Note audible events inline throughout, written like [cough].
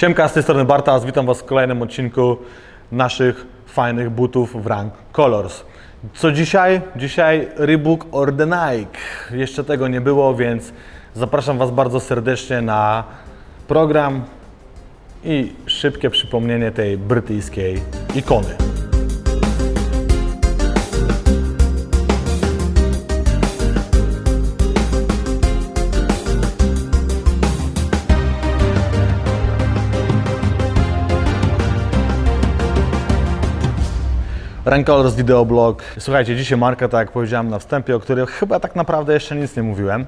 Siemka, z tej strony Bartas, witam Was w kolejnym odcinku naszych fajnych butów w rank Colors. Co dzisiaj? Dzisiaj Reebok or the Nike. Jeszcze tego nie było, więc zapraszam Was bardzo serdecznie na program i szybkie przypomnienie tej brytyjskiej ikony. Rancolors Videoblog. Słuchajcie, dzisiaj marka, tak jak powiedziałem na wstępie, o której chyba tak naprawdę jeszcze nic nie mówiłem.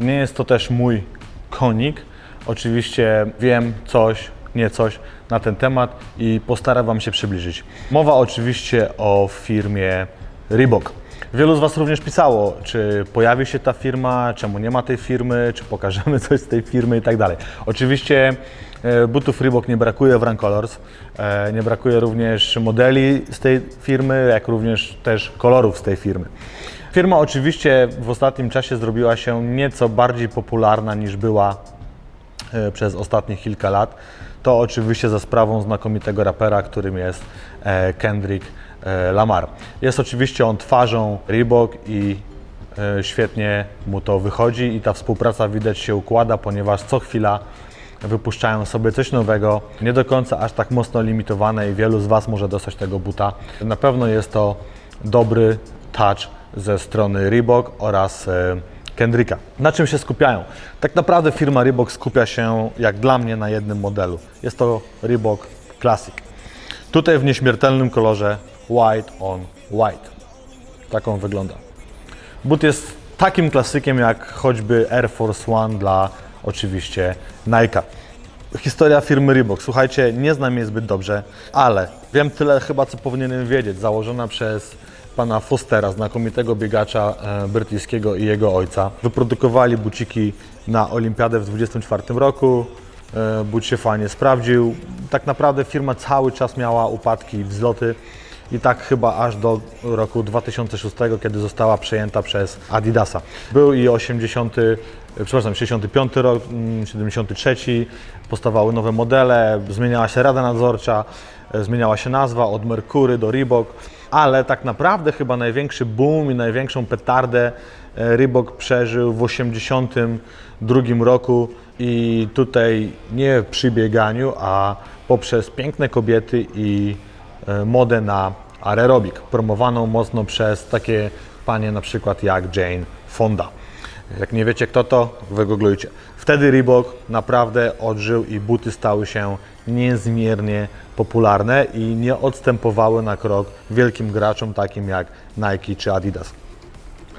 Nie jest to też mój konik. Oczywiście wiem coś, nie coś na ten temat i postaram Wam się przybliżyć. Mowa oczywiście o firmie Reebok. Wielu z Was również pisało, czy pojawi się ta firma, czemu nie ma tej firmy, czy pokażemy [laughs] coś z tej firmy i tak dalej. Oczywiście butów Reebok nie brakuje w Rancolors, e, nie brakuje również modeli z tej firmy, jak również też kolorów z tej firmy. Firma oczywiście w ostatnim czasie zrobiła się nieco bardziej popularna niż była e, przez ostatnich kilka lat. To oczywiście za sprawą znakomitego rapera, którym jest e, Kendrick e, Lamar. Jest oczywiście on twarzą Reebok i e, świetnie mu to wychodzi i ta współpraca widać się układa, ponieważ co chwila wypuszczają sobie coś nowego, nie do końca aż tak mocno limitowane i wielu z Was może dostać tego buta. Na pewno jest to dobry touch ze strony Reebok oraz e, Kendricka. Na czym się skupiają? Tak naprawdę firma Reebok skupia się, jak dla mnie, na jednym modelu. Jest to Reebok Classic. Tutaj w nieśmiertelnym kolorze white on white. Tak on wygląda. But jest takim klasykiem jak choćby Air Force One dla oczywiście Nike'a. Historia firmy Reebok. Słuchajcie, nie znam jej zbyt dobrze, ale wiem tyle chyba, co powinienem wiedzieć. Założona przez pana Fostera, znakomitego biegacza e, brytyjskiego i jego ojca. Wyprodukowali buciki na Olimpiadę w 24 roku. E, But się fajnie sprawdził. Tak naprawdę firma cały czas miała upadki i wzloty. I tak chyba aż do roku 2006, kiedy została przejęta przez Adidasa. Był i 80, e, przepraszam, 65 rok, mm, 73, powstawały nowe modele, zmieniała się rada nadzorcza, e, zmieniała się nazwa od Mercury do Reebok, ale tak naprawdę chyba największy boom i największą petardę e, Reebok przeżył w 82 roku i tutaj nie przy bieganiu, a poprzez piękne kobiety i modę na aerobik, promowaną mocno przez takie panie na przykład jak Jane Fonda. Jak nie wiecie kto to, wygooglujcie. Wtedy Reebok naprawdę odżył i buty stały się niezmiernie popularne i nie odstępowały na krok wielkim graczom takim jak Nike czy Adidas.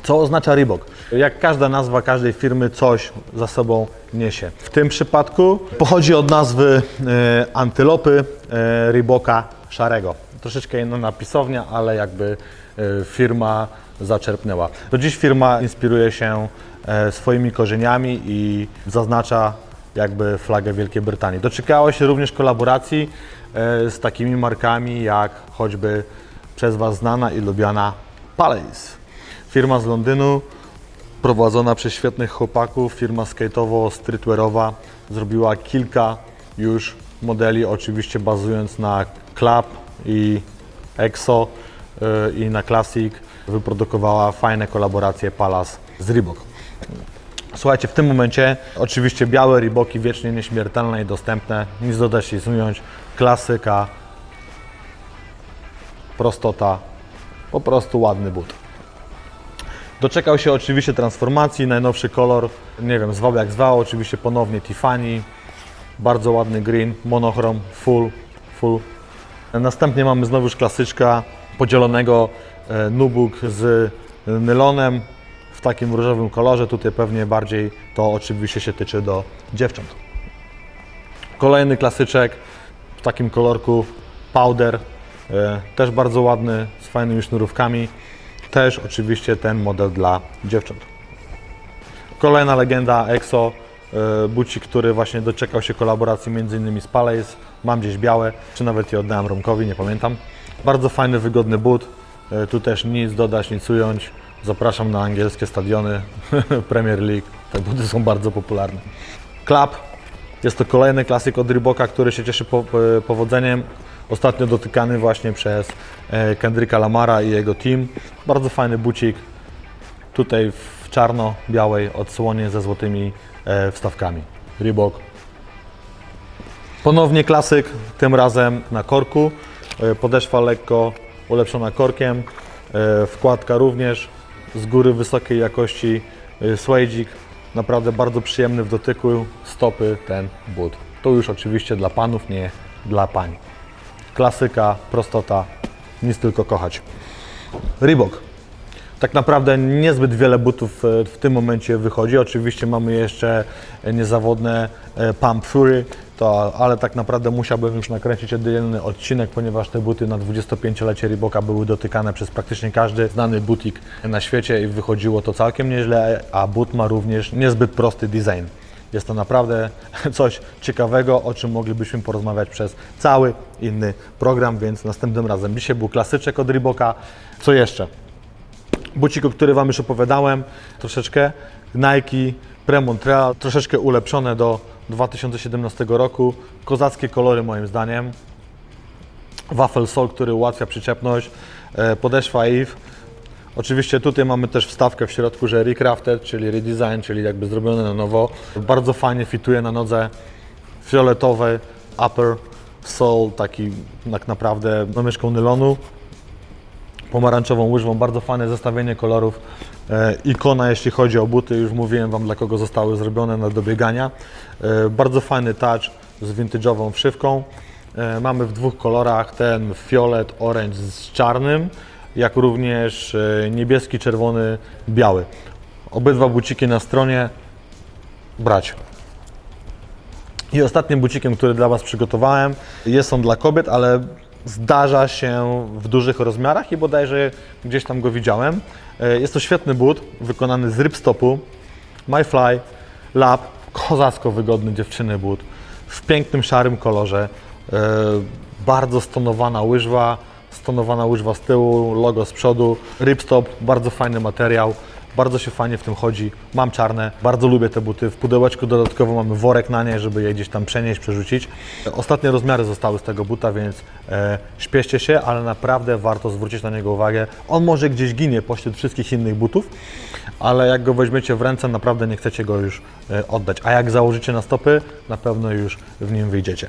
Co oznacza Reebok? Jak każda nazwa każdej firmy coś za sobą niesie. W tym przypadku pochodzi od nazwy e, antylopy e, Reeboka szarego. Troszeczkę inna napisownia, ale jakby e, firma zaczerpnęła. Do dziś firma inspiruje się e, swoimi korzeniami i zaznacza jakby flagę Wielkiej Brytanii. Doczekało się również kolaboracji e, z takimi markami jak choćby przez Was znana i lubiana Palace. Firma z Londynu, prowadzona przez świetnych chłopaków, firma skate'owo-streetwearowa, zrobiła kilka już modeli, oczywiście bazując na Club i EXO y, i na Classic. Wyprodukowała fajne kolaboracje Palace z Reebok. Słuchajcie, w tym momencie oczywiście białe Reeboki wiecznie nieśmiertelne i dostępne, nic dodać nic ująć, klasyka, prostota, po prostu ładny but. Doczekał się oczywiście transformacji, najnowszy kolor, nie wiem, zwał jak zwał, oczywiście ponownie Tiffany, bardzo ładny green, monochrom, full, full. Następnie mamy znowuż klasyczka podzielonego e, nubuk z nylonem w takim różowym kolorze, tutaj pewnie bardziej to oczywiście się tyczy do dziewcząt. Kolejny klasyczek w takim kolorku powder, e, też bardzo ładny, z fajnymi sznurówkami. Też oczywiście ten model dla dziewcząt. Kolejna legenda EXO, e, bucik, który właśnie doczekał się kolaboracji m.in. z Palace. Mam gdzieś białe, czy nawet je oddałem Romkowi, nie pamiętam. Bardzo fajny, wygodny but. E, Tu też nic dodać, nic ująć. Zapraszam na angielskie stadiony [laughs] Premier League. Te buty są bardzo popularne. Club, Jest to kolejny klasyk od Reeboka, który się cieszy e, powodzeniem. Ostatnio dotykany właśnie przez e, Kendricka Lamara i jego team. Bardzo fajny bucik. Tutaj w czarno-białej odsłonie ze złotymi e, wstawkami. Reebok. Ponownie klasyk, tym razem na korku. E, Podeszwa lekko ulepszona korkiem. E, Wkładka również z góry wysokiej jakości. E, Suede'ik. Naprawdę bardzo przyjemny w dotyku stopy ten but. To już oczywiście dla panów, nie dla pań. Klasyka, prostota, nic tylko kochać. Reebok. Tak naprawdę niezbyt wiele butów e, w tym momencie wychodzi. Oczywiście mamy jeszcze niezawodne e, Pump Fury, to, ale tak naprawdę musiałbym już nakręcić oddzielny odcinek, ponieważ te buty na 25-lecie Reeboka były dotykane przez praktycznie każdy znany butik na świecie i wychodziło to całkiem nieźle, a but ma również niezbyt prosty design. Jest to naprawdę [laughs] coś ciekawego, o czym moglibyśmy porozmawiać przez cały inny program, więc następnym razem. Dzisiaj był klasyczek od Reeboka. Co jeszcze? Bucik, o który Wam już opowiadałem, troszeczkę Nike Pre-Montreal, troszeczkę ulepszone do 2017 roku. Kozackie kolory moim zdaniem. Waffle Sol, który ułatwia przyczepność. E, Podeszwa Eve. Oczywiście tutaj mamy też wstawkę w środku, że recrafted, czyli redesign, czyli jakby zrobione na nowo. Bardzo fajnie fituje na nodze fioletowy upper sole, taki tak naprawdę myszką nylonu pomarańczową łyżwą, bardzo fajne zestawienie kolorów. E, ikona, jeśli chodzi o buty, już mówiłem Wam, dla kogo zostały zrobione na do biegania. E, bardzo fajny touch z vintage'ową wszywką. E, mamy w dwóch kolorach, ten fiolet, orange z czarnym, jak również e, niebieski, czerwony, biały. Obydwa buciki na stronie brać. I ostatnim bucikiem, który dla Was przygotowałem, jest on dla kobiet, ale zdarza się w dużych rozmiarach i bodajże gdzieś tam go widziałem. E, Jest to świetny but, wykonany z ripstopu, MyFly Lab, kozacko wygodny dziewczyny but, w pięknym szarym kolorze, E, bardzo stonowana łyżwa, stonowana łyżwa z tyłu, logo z przodu, ripstop, bardzo fajny materiał. Bardzo się fajnie w tym chodzi. Mam czarne, bardzo lubię te buty. W pudełeczku dodatkowo mamy worek na nie, żeby je gdzieś tam przenieść, przerzucić. Ostatnie rozmiary zostały z tego buta, więc e, śpieszcie się, ale naprawdę warto zwrócić na niego uwagę. On może gdzieś ginie pośród wszystkich innych butów, ale jak go weźmiecie w ręce, naprawdę nie chcecie go już e, oddać. A jak założycie na stopy, na pewno już w nim wyjdziecie.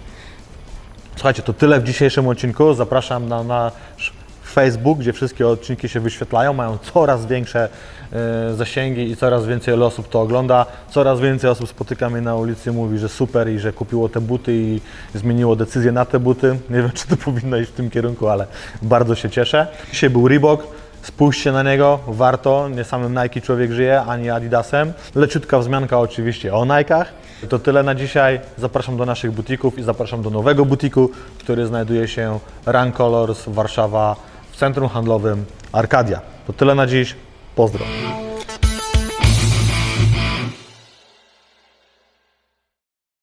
Słuchajcie, to tyle w dzisiejszym odcinku. Zapraszam na nasz Facebook, gdzie wszystkie odcinki się wyświetlają, mają coraz większe e, zasięgi i coraz więcej osób to ogląda. Coraz więcej osób spotyka mnie na ulicy mówi, że super i że kupiło te buty i zmieniło decyzję na te buty. Nie wiem, czy to powinno iść w tym kierunku, ale bardzo się cieszę. Dzisiaj był Reebok. Spójrzcie na niego, warto, nie samym Nike człowiek żyje, ani Adidasem. Leciutka wzmianka oczywiście o Nike'ach. To tyle na dzisiaj. Zapraszam do naszych butików i zapraszam do nowego butiku, który znajduje się Run Colors Warszawa w centrum handlowym Arkadia. To tyle na dziś. Pozdro.